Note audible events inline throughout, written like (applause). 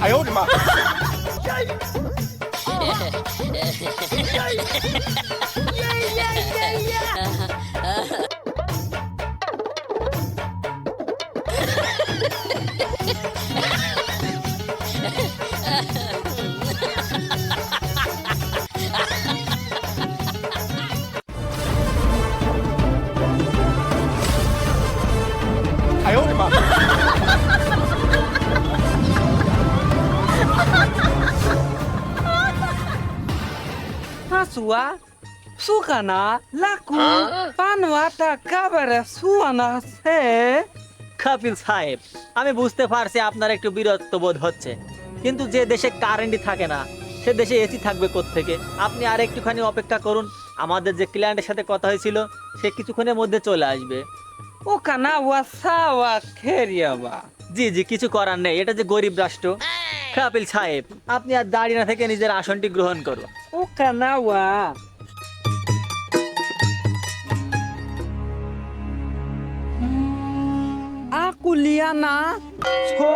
哎呦我的妈！ Hasua, sukana, laku, panuata, kabara, suana, se. Kapil সাহেব আমি বুঝতে পারছি আপনার একটু বিরক্ত বোধ হচ্ছে। কিন্তু যে দেশে কারেন্টই থাকে না সে দেশে এসি থাকবে থেকে আপনি আর একটুখানি অপেক্ষা করুন আমাদের যে ক্লায়েন্টের সাথে কথা হয়েছিল সে কিছুক্ষণের মধ্যে চলে আসবে। Ukana wasawa keriaba. জি জি কিছু করার নেই এটা যে গরিব রাষ্ট্র। কাপিল সাহেব আপনি আর দাঁড়িয়ে না থেকে নিজের আসনটি গ্রহণ করুন Ukana wa. Aku liana, so,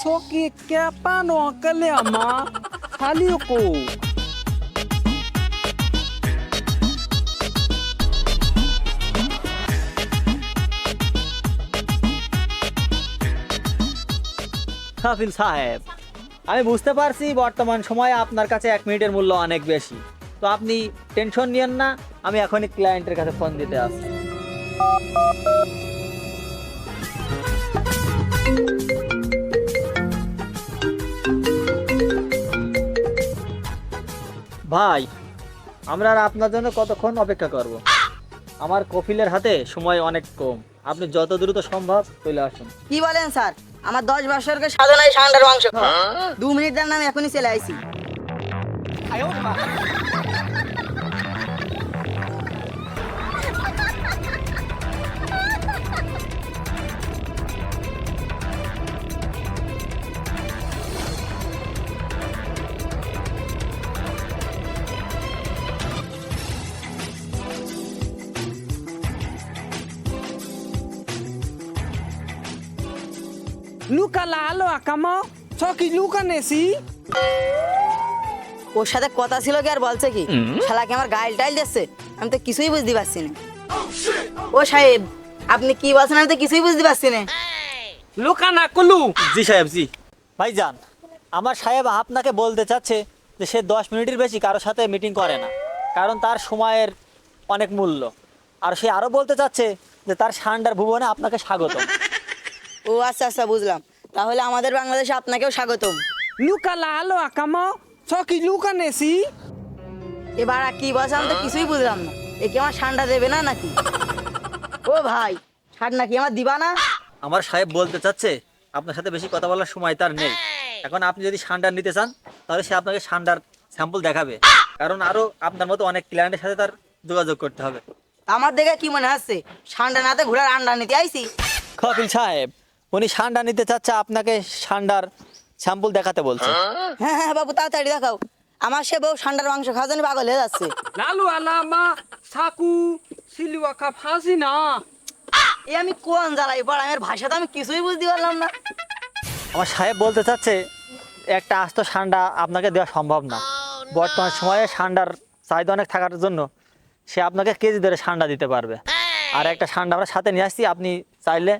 soki kepano kaliama, haliuku. Kapil সাহেব আমি বুঝতে পারছি বর্তমান সময়ে আপনার কাছে এক মিনিটের মূল্য অনেক বেশি। তো আপনি টেনশন নিয়েন না, আমি এখনই ক্লায়েন্টের কাছে ফোন দিতে আসছি। ভাই, আমরা আর আপনার জন্য কতক্ষণ অপেক্ষা করব? আমার কফিলের হাতে সময় অনেক কম। আপনি যত দ্রুত সম্ভব চলে আসুন। কি বলেন, স্যার? আমার দশ বছরকে সাধনায় সাংটার মাংস দু মিনিটের নাম এখনই চলে আইছি। Akamo, soki luka nesi. ওর সাথে কথা ছিল কি আর বলছে কি? শালাকে আমার গাইল টাইল দিচ্ছে আমি তো কিছুই বুঝতে পারছি না। ও সাহেব আপনি কি বলছেন আমি তো কিছুই বুঝতে পারছি না। Luka na kulu. জি সাহেব জি। ভাইজান আমার সাহেব আপনাকে বলতে চাচ্ছে যে সে দশ মিনিটের বেশি কারোর সাথে মিটিং করে না কারণ তার সময়ের অনেক মূল্য। আর সে আরও বলতে চাচ্ছে যে তার সান্ডার ভুবনে আপনাকে স্বাগত ও আচ্ছা আচ্ছা বুঝলাম। তাহলে আমাদের বাংলাদেশে আপনাকেও স্বাগতম। Luka lalo akamo, soki luka nesi. এবার আর কি বলছে আমি তো কিছুই বুঝলাম না। এ কি আমার ঠান্ডা দেবে না নাকি? ও ভাই ঠান্ডা কি আমার দিবা না? আমার সাহেব বলতে চাচ্ছে আপনার সাথে বেশি কথা বলার সময় তার নেই। এখন আপনি যদি সান্ডার নিতে চান তাহলে সে আপনাকে সান্ডার স্যাম্পল দেখাবে। কারণ আরও আপনার মতো অনেক ক্লায়েন্টের সাথে তার যোগাযোগ করতে হবে। আমার দেখে কি মনে হচ্ছে ঠান্ডা নাতে ঘোড়ার আন্ডা নিতে আইছি? কপিল সাহেব উনি সান্ডা নিতে চাচ্ছে আপনাকে সান্ডার স্যাম্পল দেখাতে বলছে। হ্যাঁ হ্যাঁ বাবু তাড়াতাড়ি দেখাও। আমার সে বউ ঠান্ডার মাংস খাওয়ার জন্য পাগল হয়ে যাচ্ছে। Lalu alama, saku, siliwaka fasina. এ আমি কোন জ্বালাই পড়া? আমার ভাষা তো আমি কিছুই বুঝতে পারলাম না। আমার সাহেব বলতে চাচ্ছে একটা আস্ত সান্ডা আপনাকে দেওয়া সম্ভব না। বর্তমান সময়ে সান্ডার চাহিদা অনেক থাকার জন্য সে আপনাকে কেজি ধরে সান্ডা দিতে পারবে। আর একটা সান্ডা আমরা সাথে নিয়ে আসছি আপনি চাইলে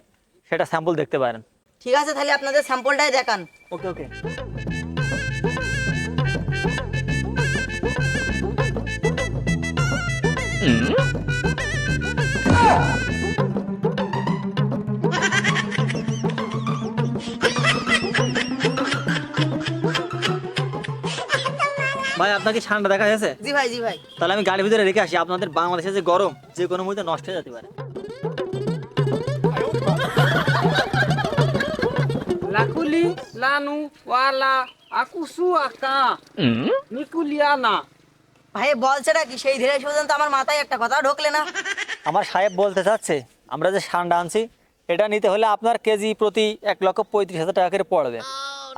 সেটা স্যাম্পল দেখতে পারেন। ঠিক আছে তাহলে আপনাদের স্যাম্পলটাই দেখান। ওকে ওকে ভাই আপনাকে ঠান্ডা দেখা গেছে জি ভাই জি ভাই। তাহলে আমি গাড়ির ভিতরে রেখে আসি। আপনাদের বাংলাদেশে যে গরম যে কোনো মুহূর্তে নষ্ট হয়ে যেতে পারে। Lakuli, lanu, wala, aku suaka. Nikuliana. ভাই বলছেটা কি সেই ধীরে পর্যন্ত আমার মাথায় একটা কথা ঢোকলে না। আমার সাহেব বলতে চাচ্ছে আমরা যে সান্ডা আনছি এটা নিতে হলে আপনার কেজি প্রতি এক লক্ষ পঁয়ত্রিশ হাজার টাকা করে পড়বে।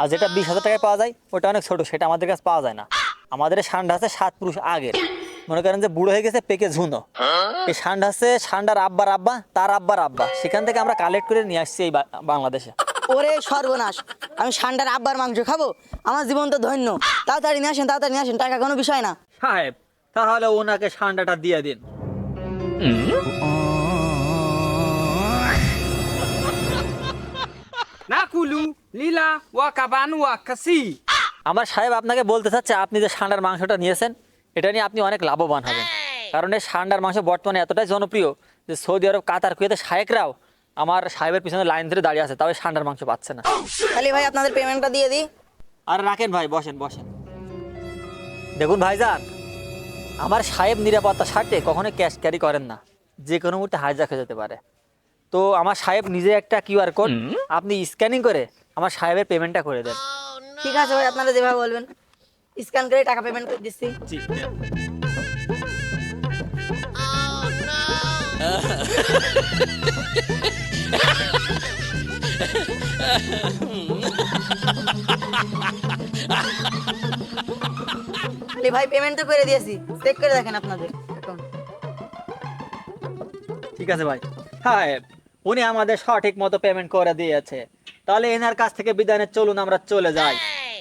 আর যেটা বিশ হাজার টাকায় পাওয়া যায় ওটা অনেক ছোট সেটা আমাদের কাছে পাওয়া যায় না। আমাদের সান্ডা আছে সাত পুরুষ আগের। মনে করেন যে বুড়ো হয়ে গেছে পেকে ঝুনো। এই সান্ডা আছে সান্ডার আব্বার আব্বা তার আব্বার আব্বা। সেখান থেকে আমরা কালেক্ট করে নিয়ে আসছি এই বাংলাদেশে। ওরে সর্বনাশ। আমি ষান্ডার আব্বার মাংস খাব? আমার জীবন তো ধন্য। তাড়াতাড়ি নিয়ে আসেন তাড়াতাড়ি নিয়ে আসেন টাকা কোনো বিষয় না। সাহেব তাহলে ওনাকে সান্ডাটা দিয়ে দিন। না কুলু লীলা ওয়াকাবান ওয়াকাসি আমার সাহেব আপনাকে বলতে চাচ্ছে আপনি যে সান্ডার মাংসটা নিয়েছেন এটা নিয়ে আপনি অনেক লাভবান হবেন। কারণ এই সান্ডার মাংস বর্তমানে এতটাই জনপ্রিয় যে সৌদি আরব কাতার কুয়েতে শায়েকরাও আমার সাহেবের পিছনে লাইন ধরে দাঁড়িয়ে আছে তাও এই সান্ডার মাংস পাচ্ছে না। খালি ভাই আপনাদের পেমেন্টটা দিয়ে দিই। আর রাখেন ভাই বসেন বসেন। দেখুন ভাইজান আমার সাহেব নিরাপত্তা স্বার্থে কখনোই ক্যাশ ক্যারি করেন না যে কোনো মুহূর্তে হাইজাক হয়ে যেতে পারে। তো আমার সাহেব নিজে একটা কিউআর কোড আপনি স্ক্যানিং করে আমার সাহেবের পেমেন্টটা করে দেন। ঠিক আছে ভাই আপনারা যেভাবে বলবেন। স্ক্যান করে টাকা পেমেন্ট করে দিচ্ছি। জি। (laughs) ভাই পেমেন্ট তো করে দিয়েছি। চেক করে দেখেন আপনাদের ঠিক আছে ভাই। সাহেব উনি আমাদের সঠিক মতো পেমেন্ট করে দিয়েছে। তাহলে এনার কাছ থেকে বিদায় চলুন আমরা চলে যাই।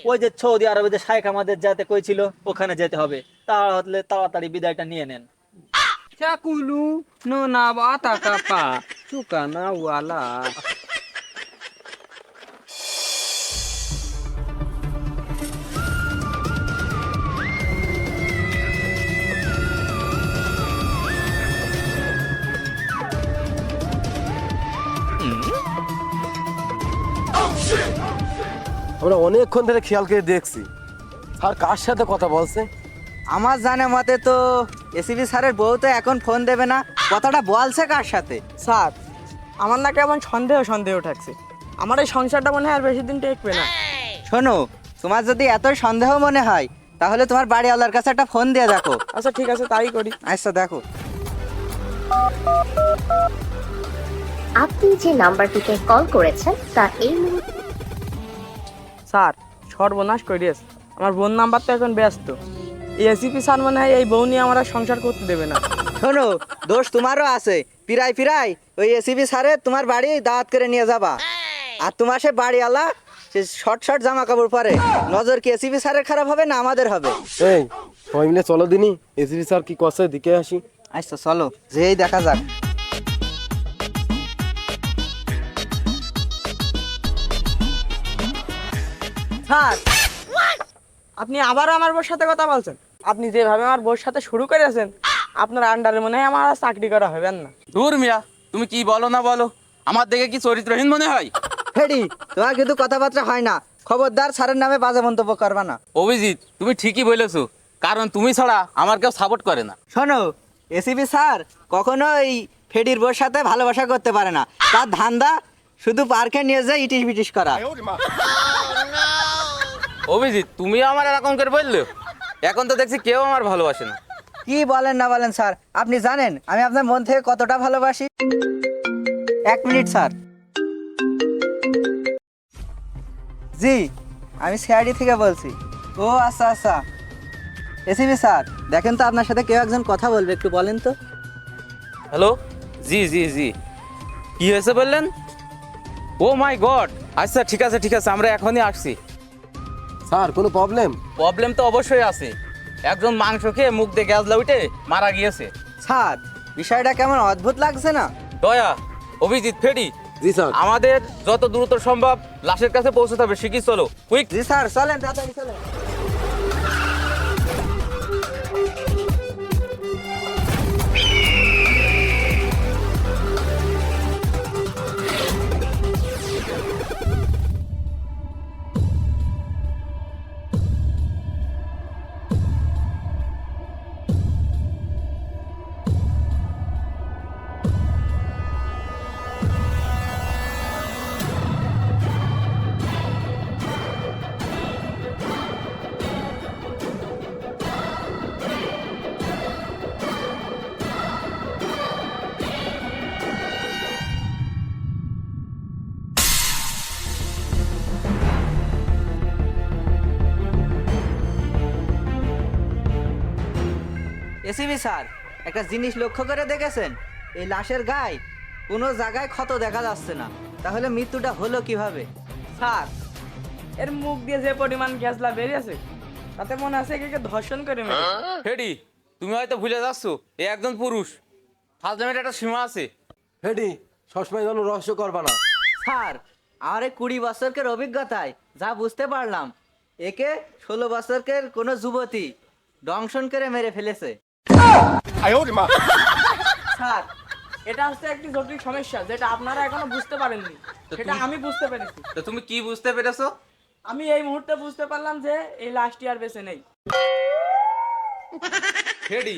ওই যে সৌদি আরবে যে শাইখ আমাদের যেতে কইছিল ওখানে যেতে হবে। তাহলে তাড়াতাড়ি বিদায়টা নিয়ে নেন। চাকুলু নো না বাতা কাপা চুকানা ওয়ালা। আমরা অনেকক্ষণ ধরে খেয়াল করে দেখছি। আর কার সাথে কথা বলছে? আমার জানা মতে তো এসিবি স্যারের বউ তো এখন ফোন দেবে না। কথাটা বলছে কার সাথে? স্যার আমার না কেমন সন্দেহ সন্দেহ ঠাকছে আমার এই সংসারটা মনে হয় আর বেশি দিন টেকবে না। শোনো তোমার যদি এত সন্দেহ মনে হয় তাহলে তোমার বাড়িওয়ালার কাছে একটা ফোন দিয়ে দেখো। আচ্ছা ঠিক আছে তাই করি। আচ্ছা দেখো। আপনি যে নাম্বারটিতে কল করেছেন তা এই মুহূর্তে স্যার সর্বনাশ করিয়েস আমার বোন নাম্বার তো এখন ব্যস্ত। এই এসিপি স্যার মনে হয় এই বউ নিয়ে আমার আর সংসার করতে দেবে না। শোনো দোষ তোমারও আছে। পিরাই পিরাই ওই এসিবি স্যারের তোমার বাড়ি দাওয়াত করে নিয়ে যাবা। আর তোমার সে বাড়িওয়ালা সে শর্ট শর্ট জামা কাপড় পরে। নজর কি এসিবি স্যারের খারাপ হবে না আমাদের হবে? এই সবাই মিলে চলো দিনই এসিবি স্যার কি করছে? দিকে আসি। আচ্ছা চলো যেই দেখা যাক। স্যার। আপনি আবারও আমার বউর সাথে কথা বলছেন? আপনি যেভাবে আমার বউর সাথে শুরু করেছেন আপনার আন্ডারে মনে হয় আমার আর চাকরি করা হবেন না। দূর মিয়া তুমি কি বলো না বলো? আমার দেখে কি চরিত্রহীন মনে হয়? হেডি তোমার কিন্তু কথাবার্তা হয় না। খবরদার স্যারের নামে বাজে মন্তব্য করবা না। অভিজিৎ তুমি ঠিকই বলেছ কারণ তুমি ছাড়া আমার কেউ সাপোর্ট করে না। শোনো এসিবি স্যার কখনো এই ফেডির বোর সাথে ভালোবাসা করতে পারে না। তার ধান্দা শুধু পার্কে নিয়ে যায় ইটিশ বিটিশ করা। অভিজিৎ তুমি আমার এরকম করে বললে? এখন তো দেখছি কেউ আমার ভালোবাসে না। কি বলেন না বলেন স্যার? আপনি জানেন আমি আপনার মন থেকে কতটা ভালোবাসি? এক মিনিট স্যার। জি আমি সিআইডি থেকে বলছি। ও আচ্ছা আচ্ছা। এসিবি স্যার দেখেন তো আপনার সাথে কেউ একজন কথা বলবে একটু বলেন তো। হ্যালো জি জি জি। কি হয়েছে বললেন? Oh my god! আচ্ছা ঠিক আছে ঠিক আছে আমরা এখনই আসছি। স্যার কোনো প্রবলেম প্রবলেম তো অবশ্যই আছে। একজন মাংস খেয়ে মুখ দিয়ে গ্যাস লাউটে মারা গিয়েছে। স্যার বিষয়টা কেমন অদ্ভুত লাগছে না? দয়া অভিজিৎ ফেডি জি স্যার। আমাদের যত দ্রুত সম্ভব লাশের কাছে পৌঁছাতে হবে শিখি চলো। কুইক জি স্যার চলেন তাড়াতাড়ি চলেন। এসিবি স্যার একটা জিনিস লক্ষ্য করে দেখেছেন? এই লাশের গায়ে কোনো জায়গায় ক্ষত দেখা যাচ্ছে না। তাহলে মৃত্যুটা হলো কীভাবে? স্যার এর মুখ দিয়ে যে পরিমাণ গ্যাসলা বেরিয়েছে তাতে মনে আছে একে ধর্ষণ করে মেরে হেডি তুমি হয়তো ভুলে যাচ্ছ এ একজন পুরুষ। ফাজলামের একটা সীমা আছে। হেডি সবসময় যেন রহস্য করবা না। স্যার আমার এই কুড়ি বছরকের অভিজ্ঞতায় যা বুঝতে পারলাম একে ষোলো বছরকের কোনো যুবতী দংশন করে মেরে ফেলেছে। স্যার এটা হচ্ছে একটি জটিল সমস্যা যেটা আপনারা এখনও বুঝতে পারেননি। সেটা আমি বুঝতে পেরেছি। তো তুমি কি বুঝতে পেরেছ? আমি এই মুহূর্তে বুঝতে পারলাম যে এই লাস্ট ইয়ার বেঁচে নেই। হেডি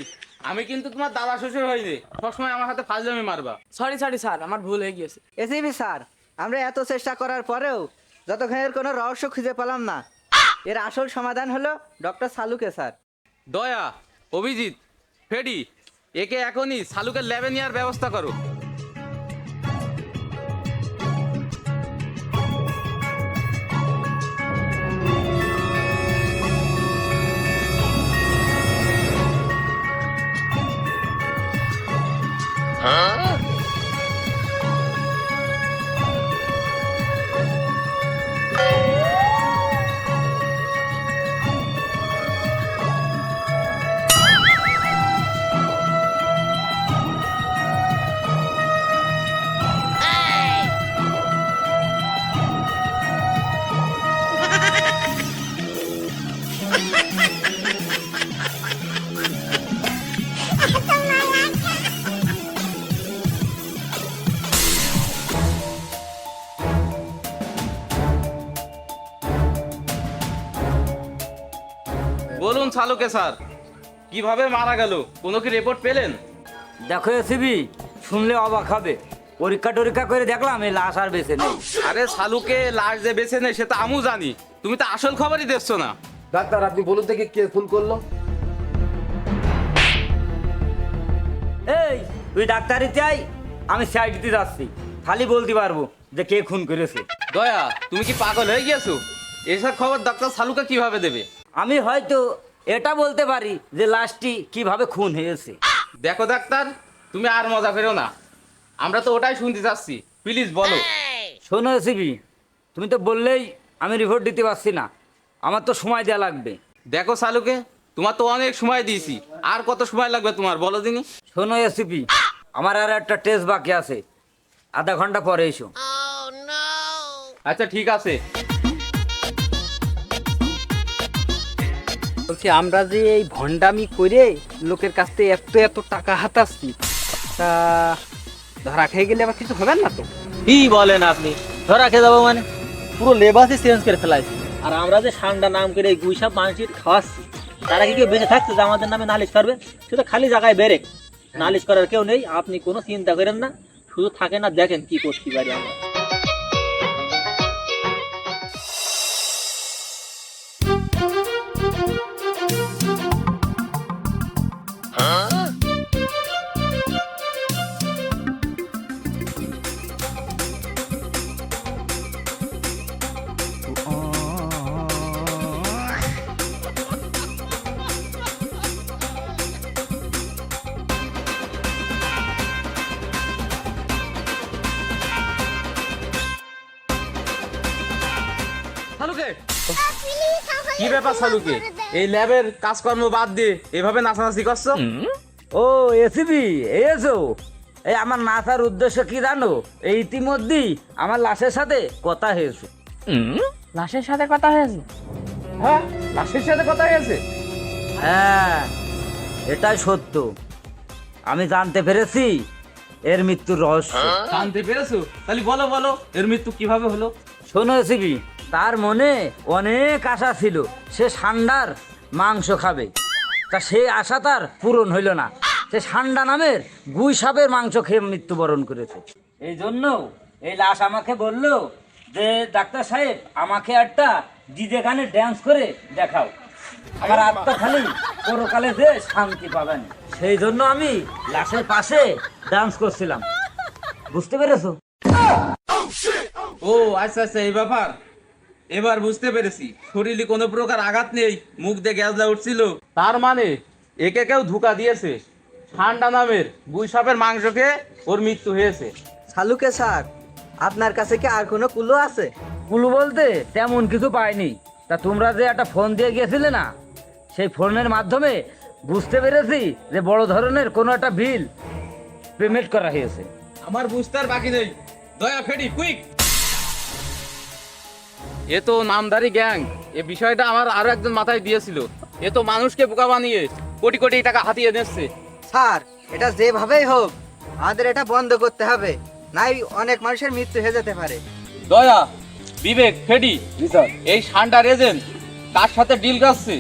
আমি কিন্তু তোমার দাদা শ্বশুর হইনি। সবসময় আমার হাতে ফাজলামি মারবা। সরি সরি স্যার আমার ভুল হয়ে গিয়েছে। এসিবি স্যার আমরা এত চেষ্টা করার পরেও যতক্ষণ এর কোনো রহস্য খুঁজে পেলাম না এর আসল সমাধান হলো ডক্টর সালুকে স্যার। দয়া অভিজিৎ ফেডি একে এখনই শালুকের ল্যাবে নেওয়ার ব্যবস্থা করো। শালুকে স্যার। কীভাবে মারা গেল? কোনো কি রিপোর্ট পেলেন? দেখো এসিবি শুনলে অবাক হবে। পরীক্ষা টরীক্ষা করে দেখলাম এই লাশ আর বেঁচে নেই। আরে শালুকে লাশ যে বেছে নেই সে তো আমু জানি। তুমি তো আসল খবরই দেখছ না। ডাক্তার আপনি বলুন দেখি কে ফোন করল। এই তুই ডাক্তারি চাই আমি সাইড দিতে যাচ্ছি। খালি বলতে পারব যে কে খুন করেছে। দয়া তুমি কি পাগল হয়ে গিয়েছো? এসব খবর ডাক্তার শালুকে কীভাবে দেবে? আমি হয়তো এটা বলতে পারি যে লাশটি কীভাবে খুন হয়েছে। দেখো ডাক্তার তুমি আর মজা করো না। আমরা তো ওটাই শুনতে চাচ্ছি। প্লিজ বলো। শোনো এসিবি তুমি তো বললেই আমি রিপোর্ট দিতে পারছি না। আমার তো সময় দেওয়া লাগবে। দেখো শালুকে তোমার তো অনেক সময় দিয়েছি। আর কত সময় লাগবে তোমার বলো দিনি। শোনো এসিপি আমার আর একটা টেস্ট বাকি আছে। আধা ঘণ্টা পরে এসো। আচ্ছা ঠিক আছে। বলছি, আমরা যে এই ভণ্ডামি করে লোকের কাছ থেকে এত এত টাকা হাতাচ্ছি, তা ধরা খেয়ে গেলে আবার কিছু হবেন না তো? কি বলেন আপনি? ধরা খেয়ে যাব মানে? পুরো লেবাসই চেঞ্জ করে ফেলাইছি। আর আমরা যে সান্ডা নাম করে এই গুইসাপ মানুষের খাওয়াচ্ছি, তারা কি কেউ বেঁচে থাকছে যে আমাদের নামে নালিশ করবে? সে তো খালি জায়গায় বেড়ে। নালিশ করার কেউ নেই, আপনি কোনো চিন্তা করেন না, শুধু থাকে না দেখেন কি করতে পারি আমরা। ব্যাপার শালুকে এই ল্যাবের কাজকর্ম বাদ দিয়ে এভাবে নাচানাচি করছ? ও এসিবি এসো। এই আমার নাচার উদ্দেশ্য কি জানো? এই ইতিমধ্যেই আমার লাশের সাথে কথা হয়েছে। লাশের সাথে কথা হয়েছে? হ্যাঁ লাশের সাথে কথা হয়েছে? হ্যাঁ এটাই সত্য। আমি জানতে পেরেছি এর মৃত্যুর রহস্য। জানতে পেরেছ? তাহলে বলো বলো এর মৃত্যু কীভাবে হলো? শোনো এসিবি তার মনে অনেক আশা ছিল। সে সান্ডার মাংস খাবে। তা সেই আশা তার পূরণ হইল না। সে সান্ডা নামের গুই সাপের মাংস খেয়ে মৃত্যুবরণ করেছে। এই জন্য এই লাশ আমাকে বলল যে ডাক্তার সাহেব আমাকে একটা গানে ড্যান্স করে দেখাও। আমার আত্মা খালি পরকালে যে শান্তি পাবেন। সেই জন্য আমি লাশের পাশে ডান্স করছিলাম। বুঝতে পেরেছ? ও আচ্ছা আচ্ছা এই ব্যাপার। এবার বুঝতে পেরেছি শরীরে কোনো প্রকার আঘাত নেই মুখ দিয়ে গ্যাসলা উঠছিল। তার মানে একে কেউ ধোকা দিয়েছে। ঠান্ডা নামের গুই সাপের মাংস খেয়ে ওর মৃত্যু হয়েছে। শালুকে স্যার আপনার কাছে কি আর কোনো কুলো আছে? কুলু বলতে তেমন কিছু পাইনি। তা তোমরা যে একটা ফোন দিয়ে গিয়েছিলে না সেই ফোনের মাধ্যমে বুঝতে পেরেছি যে বড় ধরনের কোনো একটা বিল পেমেন্ট করা হয়েছে। আমার বুঝতে আর বাকি নেই। দয়া ফেডি কুইক! এ তো নামধারী গ্যাং। এ বিষয়টা আমার আরও একজন মাথায় দিয়েছিল। এ তো মানুষকে বোকা বানিয়ে কোটি কোটি টাকা হাতিয়ে নিচ্ছে। স্যার এটা যেভাবেই হোক আমাদের এটা বন্ধ করতে হবে। নাই অনেক মানুষের মৃত্যু হয়ে যেতে পারে। দয়া বিবেক ফেডি এই সান্ডার এজেন্ট কার সাথে ডিল করছে?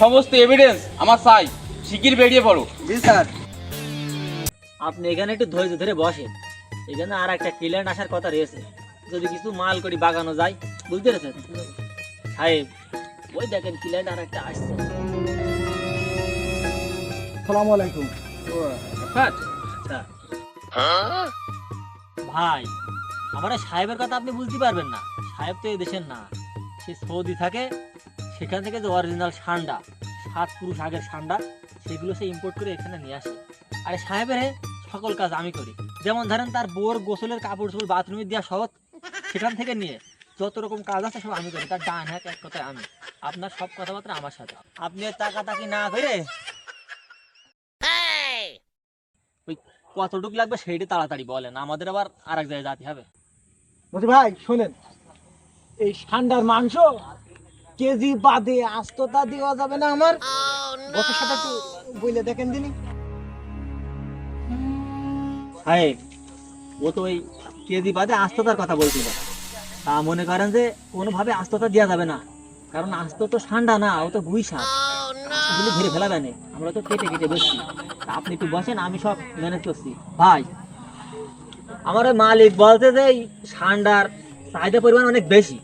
সমস্ত এভিডেন্স আমার চাই। শিগগির বেরিয়ে পড়ো। জি স্যার। আপনি এখানে একটু ধৈর্য ধরে বসেন। এখানে আর একটা ক্লিয়েন্ট আসার কথা রয়েছে। যদি কিছু মাল করি বাগানো যায় বুঝতে পেরেছেন? সাহেব ওই দেখেন ক্লিয়েন্ট আর একটা আসছে। ভাই আমার সাহেবের কথা আপনি বুঝতে পারবেন না। সাহেব তো এই দেশের না। সে সৌদি থাকে সেখান থেকে যে অরিজিনাল সান্ডা সাত পুরুষ আগের সান্ডা সেগুলো সে ইম্পোর্ট করে এখানে নিয়ে আসে। আরে সাহেবের সকল কাজ আমি করি। যেমন ধরেন তার বোর গোসলের কাপড় চোপড় বাথরুমে দেওয়া সহ সেখান থেকে নিয়ে। যত রকম কাজ আছে সব আমি করি। তার ডান হাত এক কথায় আমি। আপনার সব কথাবার্তা আমার সাথে। আপনি টাকা তাকি না করে ওই কতটুকু লাগবে সেইটা তাড়াতাড়ি বলেন। আমাদের আবার আর এক জায়গায় যেতে হবে। বলছি ভাই শোনেন। এই ঠান্ডার মাংস কেজি বাদে আস্ততা দেওয়া যাবে না আমার। বসের সাথে একটু বইলে দেখেন দিনি সাহেব ও তো ওই কেজি বাদে আস্ততার কথা বলছিল। তা মনে করেন যে কোনোভাবে আস্ততা দেওয়া যাবে না। কারণ আস্ত তো ঠান্ডা না, ও তো গুই সাপ ঘিরে ফেলা নেই। আমরা তো কেটে কেটে বসছি। তা আপনি একটু বসেন, আমি সব ম্যানেজ করছি। ভাই, আমার মালিক বলতে যে ঠান্ডার চাহিদা পরিমাণ অনেক বেশি।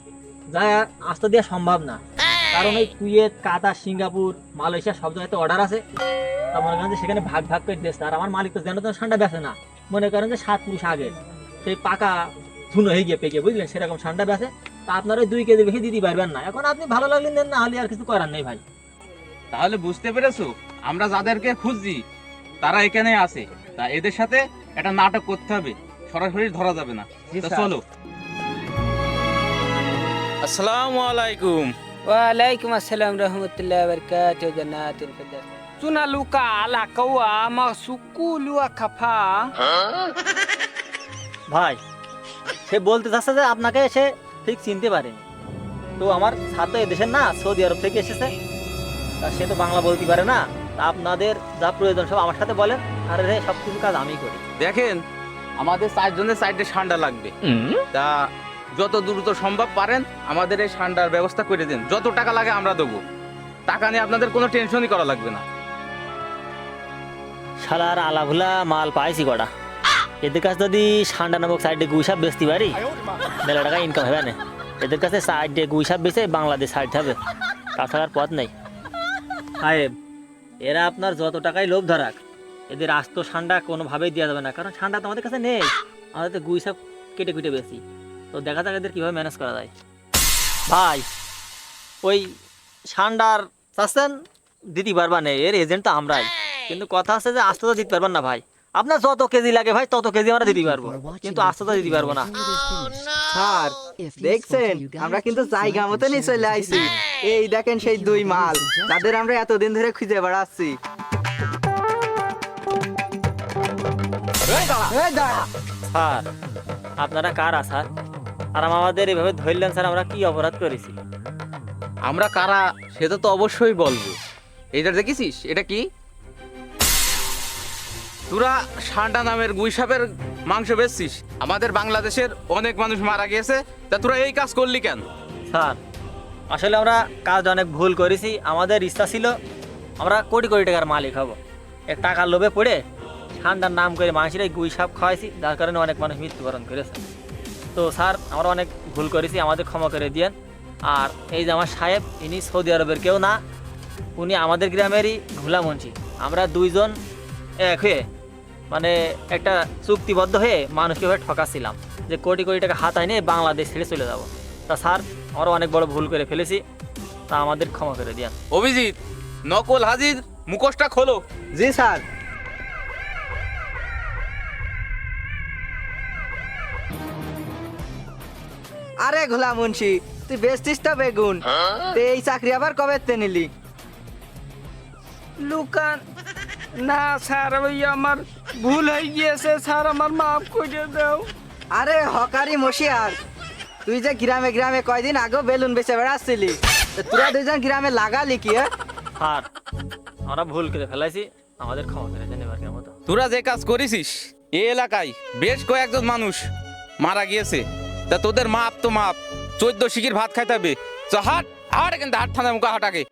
যা আস্ত দেওয়া সম্ভব না। কারণ এই কুয়েত, কাতার, সিঙ্গাপুর, মালয়েশিয়া সব জায়গায় তো অর্ডার আছে। তা মনে করেন যে সেখানে ভাগ ভাগ করে দিচ্ছে আর আমার মালিক তো যেন তো ঠান্ডা বেছে না। মনে করেন যে সাত পুরুষ আগে। সেই পাকা ধুনো হয়ে গিয়ে পেকে বুঝলেন? সেরকম ঠান্ডা বেছে তা আপনার ওই দুই কেজি বেশি দিতে পারবেন না। এখন আপনি ভালো লাগলেন দেন না হলে আর কিছু করার নেই ভাই। তাহলে বুঝতে পেরেছ? আমরা যাদেরকে খুঁজছি তারা এখানে আছে। তা এদের সাথে একটা নাটক করতে হবে। সরাসরি ধরা যাবে না। তা চলো। আসসালামু আলাইকুম। ওয়ালাইকুম আসসালাম রহমতুল্লাহ বরকাত জান্নাতুল ফিরদাউস। ala kawa masuku lua kapa. ভাই সে বলতে চাচ্ছে যে আপনাকে সে ঠিক চিনতে পারেনি। তো আমার ছাত্র দেশের না সৌদি আরব থেকে এসেছে। তা সে তো বাংলা বলতে পারে না। তা আপনাদের যা প্রয়োজন সব আমার সাথে বলেন। আর রে সব কিছু কাজ আমি করি। দেখেন আমাদের চারজনের সাইডে ঠান্ডা লাগবে। তা যত দ্রুত সম্ভব পারেন আমাদের এই ঠান্ডার ব্যবস্থা করে দিন। যত টাকা লাগে আমরা দেবো। টাকা নিয়ে আপনাদের কোনো টেনশনই করা লাগবে না। শালার আলাভুলা মাল পাইছি কটা। এদের কাছে যদি সান্ডা নামক সাইডে গুইসাপ বেচতে পারি মেলা টাকা ইনকাম হবে না। এদের কাছে সাইডে গুইসাপ বেচে বাংলাদেশ সাইড হবে। তাছাড়া পথ নেই। সাহেব এরা আপনার যত টাকাই লোভ ধরাক এদের আস্ত ঠান্ডা কোনোভাবেই দেওয়া যাবে না কারণ ঠান্ডা তো আমাদের কাছে নেই। আমাদের তো গুইসাপ কেটে কুটে বেশি তো দেখা যাক এদের কীভাবে ম্যানেজ করা যায়। ভাই ওই ঠান্ডার চাচ্ছেন দিতে পারবা না। এর এজেন্ট তো আমরাই। কিন্তু কথা আছে যে আস্তে তো দিতে পারবেন না ভাই। আপনার যত কেজি লাগে ভাই তত কেজি আমরা দিতে পারব। কিন্তু আস্তে তো দিতে পারব না। স্যার দেখছেন আমরা কিন্তু জায়গা মতনই চলে আইছি। এই দেখেন সেই দুই মাল যাদের আমরা এতদিন ধরে খুঁজে বেড়াচ্ছি। স্যার আপনারা কারা স্যার? আর আমাদের এভাবে ধরলেন স্যার আমরা কি অপরাধ করেছি? আমরা কারা সেটা তো অবশ্যই বলব। এইটা দেখেছিস? এটা কি? তোরা সান্ডা নামের গুইসাপের মাংস বেচছিস। আমাদের বাংলাদেশের অনেক মানুষ মারা গিয়েছে, তা তোরা এই কাজ করলি কেন? স্যার, আসলে আমরা কাজ অনেক ভুল করেছি। আমাদের ইচ্ছা ছিল, আমরা কোটি কোটি টাকার মালিক হব। এক টাকার লোভে পড়ে ঠান্ডার নাম করে মানুষের এই গুই সাপ খাওয়াইছি, যার কারণে অনেক মানুষ মৃত্যুবরণ করেছে। তো স্যার, আমরা অনেক ভুল করেছি, আমাদের ক্ষমা করে দিয়েন। আর এই যে আমার সাহেব, ইনি সৌদি আরবের কেউ না, উনি আমাদের গ্রামেরই ঘুলা আমরা দুইজন এক হয়ে মানে একটা চুক্তিবদ্ধ হয়ে মানুষকে এভাবে ঠকাচ্ছিলাম যে কোটি কোটি টাকা হাতায় নিয়ে বাংলাদেশ ছেড়ে চলে যাব। তা স্যার আমরা অনেক বড় ভুল করে ফেলেছি তা আমাদের ক্ষমা করে দিয়ান। অভিজিৎ নকল হাজির মুখোশটা খোলো। জি স্যার। আরে ঘোলা মুন্সি তুই বেচতিস তো বেগুন। তো এই চাকরি আবার কবে তে নিলি? লুকান না স্যার ওই আমার ভুল হয়ে গিয়েছে। স্যার আমার মাফ করে দাও। আরে হকারি মশিয়ার তুই যে গ্রামে গ্রামে কয়দিন আগেও বেলুন বেচে বেড়াচ্ছিলি তোরা দুজন গ্রামে লাগালি কি এ? স্যার আমরা ভুল করে ফেলাইছি আমাদের ক্ষমা করে দেন এবারকার মতো তোরা যে কাজ করেছিস এই এলাকায় বেশ কয়েকজন মানুষ মারা গিয়েছে। তা তোদের মাপ তো মাপ চোদ্দ শিখির ভাত খাইতে হবে। তো হাট হাট কিন্তু হাট থানা মুখা হাটাকে